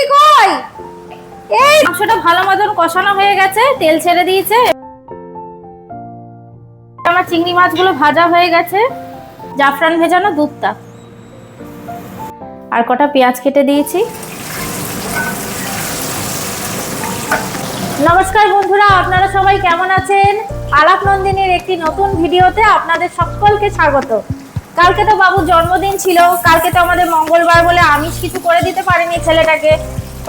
চিংকি কই? এই মাংসটা ভালো মতন কষানো হয়ে গেছে, তেল ছেড়ে দিয়েছে। আমার চিংড়ি মাছগুলো ভাজা হয়ে গেছে, জাফরান ভেজানো দুধটা। আর কটা পেঁয়াজ কেটে দিয়েছি। নমস্কার বন্ধুরা, আপনারা সবাই কেমন আছেন? আলাপ নন্দিনীর একটি নতুন ভিডিওতে আপনাদের সকলকে স্বাগত। কালকে তো বাবুর জন্মদিন ছিল, কালকে তো আমাদের মঙ্গলবার বলে আমিষ কিছু করে দিতে পারিনি ছেলেটাকে।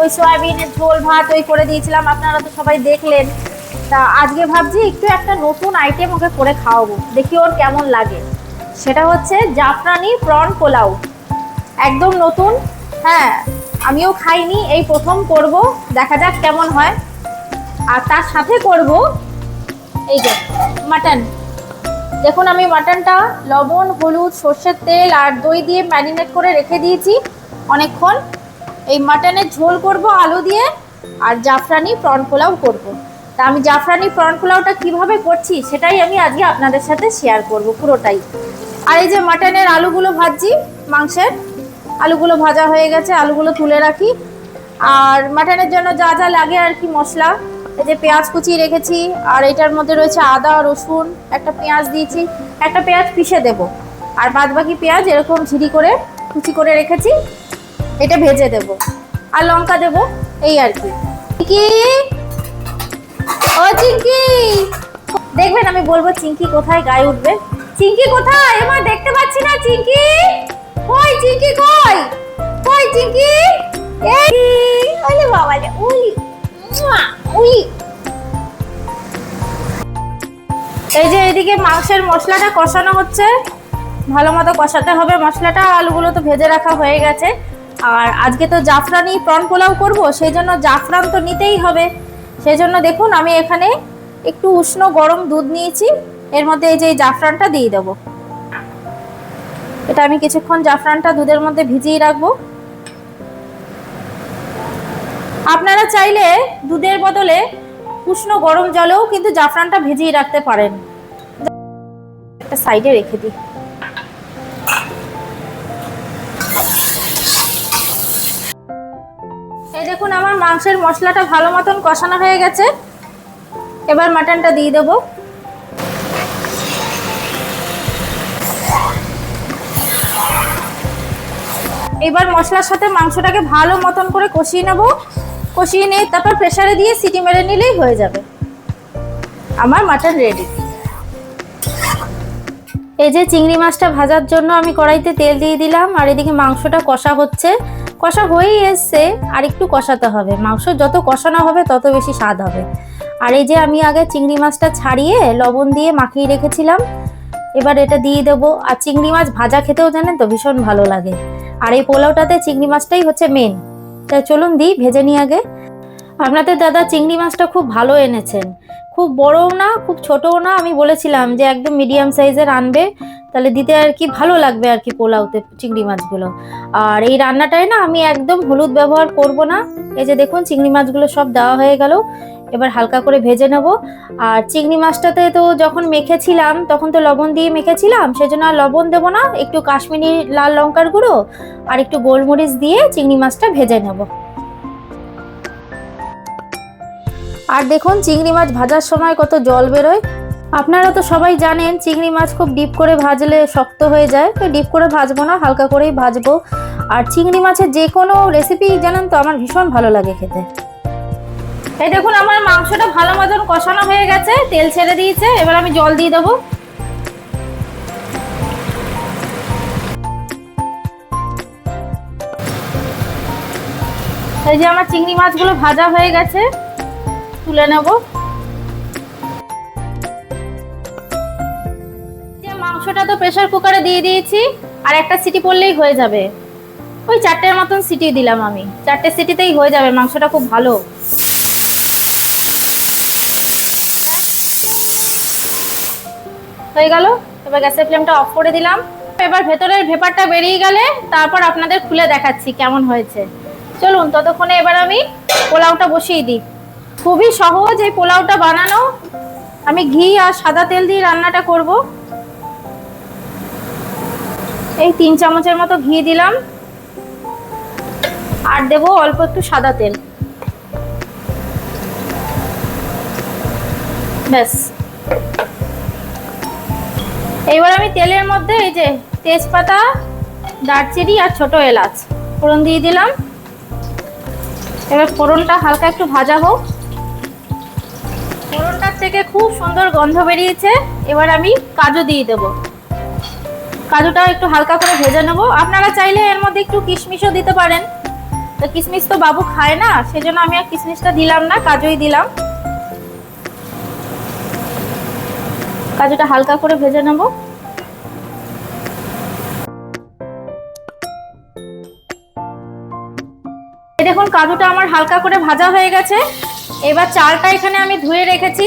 ওই সয়াবিনের ঝোল, ভাত ওই করে দিয়েছিলাম, আপনারা তো সবাই দেখলেন। তা আজকে ভাবছি একটু একটা নতুন আইটেম ওকে করে খাওয়াবো, দেখি ওর কেমন লাগে। সেটা হচ্ছে জাফরানি প্রন পোলাও। একদম নতুন হ্যাঁ আমিও খাইনি, এই প্রথম করব, দেখা যাক কেমন হয়। আর তার সাথে করব এই যে, মাটন। দেখুন, আমি মাটনটা লবণ, হলুদ, সর্ষের তেল আর দই দিয়ে ম্যারিনেট করে রেখে দিয়েছি অনেকক্ষণ। এই মাটনের ঝোল করব আলু দিয়ে আর জাফরানি প্রন পোলাও করব। তা আমি জাফরানি প্রন পোলাওটা কীভাবে করছি সেটাই আমি আজকে আপনাদের সাথে শেয়ার করব পুরোটাই। আর এই যে মাটনের আলুগুলো ভাজছি, মাংসের, আলুগুলো ভাজা হয়ে গেছে, আলুগুলো তুলে রাখি। আর মাটনের জন্য যা যা লাগে আর কি মশলা এই যে পেঁয়াজ কুচি রেখেছি, আর এটার মধ্যে রয়েছে আদা, রসুন, একটা পেঁয়াজ দিয়েছি। একটা পেঁয়াজ পিষে দেব। আর বাদ বাকি পেঁয়াজ এরকম ঝিরি করে, কুচি করে রেখেছি, এটা ভেজে দেব। আর লঙ্কা দেব, এই আর কি। চিঙ্কি ও চিঙ্কি দেখবেন, আমি বলব চিঙ্কি কোথায় গায়ে উঠবে। চিঙ্কি কোথায়? এবার দেখতে পাচ্ছি না চিঙ্কি কই চিঙ্কি কই? কই চিঙ্কি এই! ওলে বাবা উলি। এই যে এদিকে মাংসের মশলাটা কষানো হচ্ছে। ভালো মতো কষাতে হবে মশলাটা, আলুগুলো তো ভেজে রাখা হয়ে গেছে। আর আজকে তো জাফরানি প্রন পোলাও করব, সেই জন্য জাফরান তো নিতেই হবে। সেই জন্য দেখুন, আমি এখানে একটু উষ্ণ গরম দুধ নিয়েছি। এর মধ্যে এই যে জাফরানটা দিয়ে দেবো। এটা আমি কিছুক্ষণ জাফরানটা দুধের মধ্যে ভিজিয়ে রাখব। আপনারা চাইলে দুধের বদলে উষ্ণ গরম জলেও কিন্তু জাফরানটা ভিজিয়ে রাখতে পারেন। একটা সাইডে রেখে দিই। এই দেখুন, আমার মাংসের মশলাটা ভালো মতন কষানো হয়ে গেছে। এবার মাটনটা দিয়ে দেবো। এবার মশলার সাথে মাংসটাকে ভালো মতন করে কষিয়ে নেব। কষিয়ে নিয়ে তারপর প্রেসারে দিয়ে সিটি মেরে নিলেই হয়ে যাবে। আমার মাটন রেডি এই যে চিংড়ি মাছটা ভাজার জন্য আমি কড়াইতে তেল দিয়ে দিলাম, আর এদিকে মাংসটা কষা হচ্ছে। কষা হয়েই এসছে, আর একটু কষাতে হবে। মাংস যত কষানো হবে, তত বেশি স্বাদ হবে। আর এই যে আমি আগে চিংড়ি মাছটা ছাড়িয়ে লবণ দিয়ে মাখিয়ে রেখেছিলাম। এবার এটা দিয়ে দেবো। আর চিংড়ি মাছ ভাজা খেতেও জানেন তো, ভীষণ ভালো লাগে। আর এই পোলাওটাতে চিংড়ি মাছটাই হচ্ছে মেন তাই চলুন দিই ভেজে নিই আগে। আপনাদের দাদা চিংড়ি মাছটা খুব ভালো এনেছেন। খুব বড়ও না, খুব ছোটও না, আমি বলেছিলাম যে একদম মিডিয়াম সাইজের আনবে। তাহলে দিতে আর কি ভালো লাগবে আর কি পোলাওতে চিংড়ি মাছগুলো। আর এই রান্নাটায় না আমি একদম হলুদ ব্যবহার করব না। এই যে দেখুন চিংড়ি মাছগুলো সব দেওয়া হয়ে গেল। এবার হালকা করে ভেজে নেব। আর চিংড়ি মাছটাতে তো যখন মেখেছিলাম, তখন তো লবণ দিয়ে মেখেছিলাম, সেজন্য আর লবণ দেবো না। একটু কাশ্মীরি লাল লঙ্কার গুঁড়ো আর একটু গোলমরিচ দিয়ে চিংড়ি মাছটা ভেজে নেব। আর দেখুন চিংড়ি মাছ ভাজার সময় কত জল বেরোয়। আপনারা তো সবাই জানেন, চিংড়ি মাছ খুব ডিপ করে ভাজলে শক্ত হয়ে যায়, তো ডিপ করে ভাজবো না, হালকা করেই ভাজবো। আর চিংড়ি মাছের যে কোনো রেসিপি জানেন তো, আমার ভীষণ ভালো লাগে খেতে। এই দেখুন, আমার মাংসটা ভালো মতন কষানো হয়ে গেছে, তেল ছেড়ে দিয়েছে, এবার আমি জল দিয়ে দেবো। এই যে আমার চিংড়ি মাছগুলো ভাজা হয়ে গেছে, তুলে নেব। মাংসটা তো প্রেসার কুকারে দিয়ে দিয়েছি, আর একটা সিটি পড়লেই হয়ে যাবে। ওই চারটের মতন সিটি দিলাম আমি। চারটে সিটিতেই হয়ে যাবে, মাংসটা খুব ভালো। হয়ে গেল, এবার গ্যাসের ফ্লেমটা অফ করে দিলাম। এবার ভেতরের ভেপারটা বেরিয়ে গেলে তারপর আপনাদের খুলে দেখাচ্ছি কেমন হয়েছে। চলুন, ততক্ষণে এবার আমি পোলাওটা বসিয়ে দিই। খুবই সহজ এই পোলাওটা বানানো। আমি ঘি আর সাদা তেল দিয়ে রান্নাটা করব। এই তিন চামচের মতো ঘি দিলাম। আর দেবো অল্প একটু সাদা তেল। ব্যাস। এবার আমি তেলের মধ্যে এই যে তেজপাতা, দারচিনি আর ছোট এলাচ ফোড়ন দিয়ে দিলাম। এবার ফোড়নটা হালকা একটু ভাজা হোক। ফোড়নটার থেকে খুব সুন্দর গন্ধ বেরিয়েছে। এবার আমি কাজু দিয়ে দেবো। কাজুটা একটু হালকা করে ভেজে নেব। আপনারা চাইলে এর মধ্যে একটু কিশমিশও দিতে পারেন। তো কিশমিশ তো বাবু খায় না, সেজন্য আমি আর কিশমিশটা দিলাম না, কাজুই দিলাম। কাজুটা হালকা করে ভেজে নেব। দেখুন, কাজুটা আমার হালকা করে ভাজা হয়ে গেছে। এবার চালটা এখানে আমি ধুয়ে রেখেছি।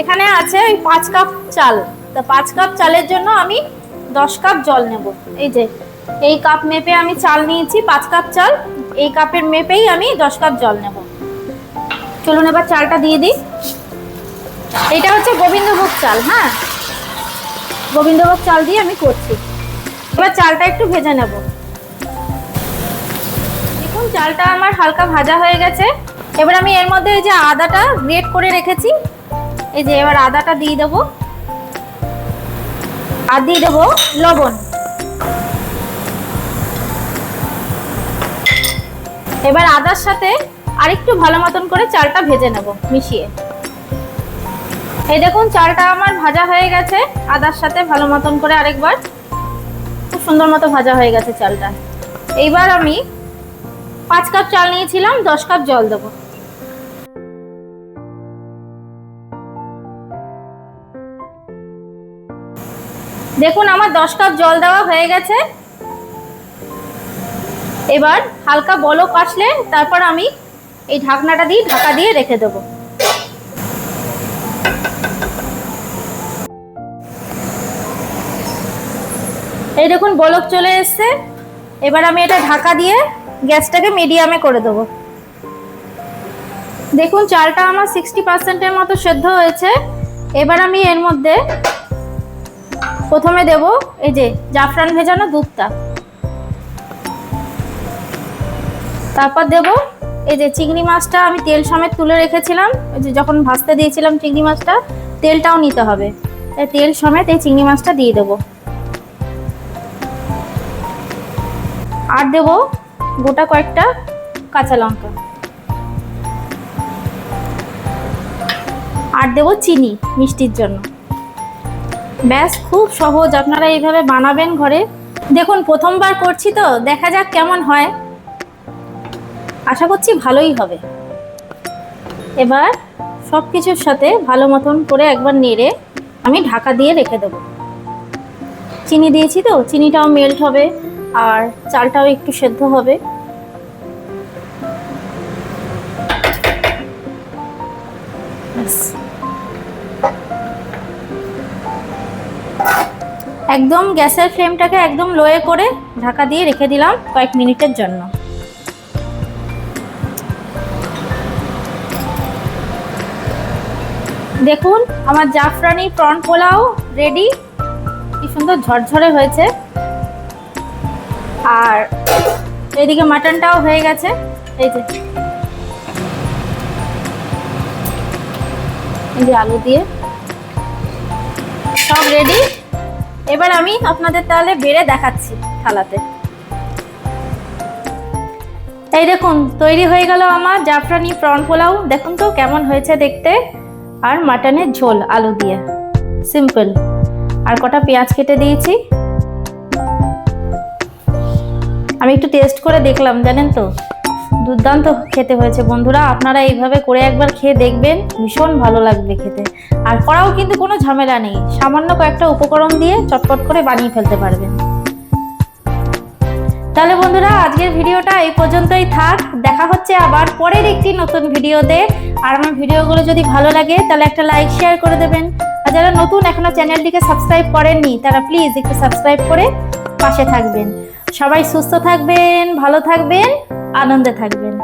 এখানে আছে ওই পাঁচ কাপ চাল। তা পাঁচ কাপ চালের জন্য আমি দশ কাপ জল নেব। এই যে, এই কাপ মেপে আমি চাল নিয়েছি, পাঁচ কাপ চাল। এই কাপের মেপেই আমি দশ কাপ জল নেব। চলুন এবার চালটা দিয়ে দিই। এটা হচ্ছে গোবিন্দভোগ চাল হ্যাঁ? গোবিন্দভোগ চাল দিয়ে আমি করছি। এবার চালটা একটু ভেজে নেব। দেখুন, চালটা আমার হালকা ভাজা হয়ে গেছে। এবার আমি এর মধ্যে এই যে আদাটা গ্রেট করে রেখেছি। এই যে, এবার আদাটা দিয়ে দেবো। আর দিয়ে দেবো লবণ। এবার আদার সাথে আরেকটু ভালো মতন করে চালটা ভেজে নেব, মিশিয়ে। এই দেখুন, চালটা আমার ভাজা হয়ে গেছে। আদার সাথে ভালো মতন করে আরেকবার খুব সুন্দর মতো ভাজা হয়ে গেছে চালটা। এইবার আমি পাঁচ কাপ চাল নিয়েছিলাম, দশ কাপ জল দেবো। দেখুন, আমার দশ কাপ জল দেওয়া হয়ে গেছে। এবার হালকা বলক আসলে তারপর আমি এই ঢাকনাটা দিয়ে ঢাকা দিয়ে রেখে দেবো। এই দেখুন, বলক চলে এসছে। এবার আমি এটা ঢাকা দিয়ে গ্যাসটাকে মিডিয়ামে করে দেবো। দেখুন, চালটা আমার সিক্সটি পার্সেন্টের মতো সেদ্ধ হয়েছে। এবার আমি এর মধ্যে প্রথমে দেব এই যে জাফরান ভেজানো দুধটা। তারপর দেব এই যে চিংড়ি মাছটা আমি তেল সমেত তুলে রেখেছিলাম। ওই যে যখন ভাজতে দিয়েছিলাম চিংড়ি মাছটা, তেলটাও নিতে হবে। তাই তেল সমেত এই চিংড়ি মাছটা দিয়ে দেবো। আর দেব গোটা কয়েকটা কাঁচা লঙ্কা। আর দেব চিনি মিষ্টির জন্য। ব্যাস, খুব সহজ। আপনারা এইভাবে বানাবেন ঘরে। দেখুন, প্রথমবার করছি তো, দেখা যাক কেমন হয়। আশা করছি ভালোই হবে। এবার সব কিছুর সাথে ভালো মতন করে একবার নেড়ে আমি ঢাকা দিয়ে রেখে দেবো। চিনি দিয়েছি তো, চিনিটাও মেল্ট হবে, আর চালটাও একটু সেদ্ধ হবে। ব্যাস। একদম গ্যাসের ফ্লেমটাকে একদম লোয়ে করে ঢাকা দিয়ে রেখে দিলাম কয়েক মিনিটের জন্য। দেখুন, আমার জাফরানি প্রন পোলাও রেডি। কি সুন্দর ঝরঝরে হয়েছে। আর এদিকে মাটনটাও হয়ে গেছে। এই যে। এই যে আলু দিয়ে। সব রেডি। এবার আমি আপনাদের তাহলে বেড়ে দেখাচ্ছি থালাতে। এই দেখুন, তৈরি হয়ে গেল আমার জাফরানি প্রন পোলাও। দেখুন তো কেমন হয়েছে দেখতে। আর মাটনের ঝোল, আলু দিয়ে। সিম্পল আর কটা পেঁয়াজ কেটে দিয়েছি। আমি একটু টেস্ট করে দেখলাম, জানেন তো? দুর্দান্ত খেতে হয়েছে বন্ধুরা। আপনারা এইভাবে করে একবার খেয়ে দেখবেন, ভীষণ ভালো লাগবে খেতে। আর করাও কিন্তু কোনো ঝামেলা নেই। সামান্য কয়েকটা উপকরণ দিয়ে চটপট করে বানিয়ে ফেলতে পারবেন। তাহলে বন্ধুরা, আজকের ভিডিওটা এই পর্যন্তই থাক। দেখা হচ্ছে আবার পরের একটি নতুন ভিডিওতে। আর আমার ভিডিওগুলো যদি ভালো লাগে, তাহলে একটা লাইক, শেয়ার করে দেবেন। আর যারা নতুন এখনও চ্যানেলটিকে সাবস্ক্রাইব করেননি, তারা প্লিজ একটু সাবস্ক্রাইব করে পাশে থাকবেন। সবাই সুস্থ থাকবেন, ভালো থাকবেন। আনন্দে থাকবেন।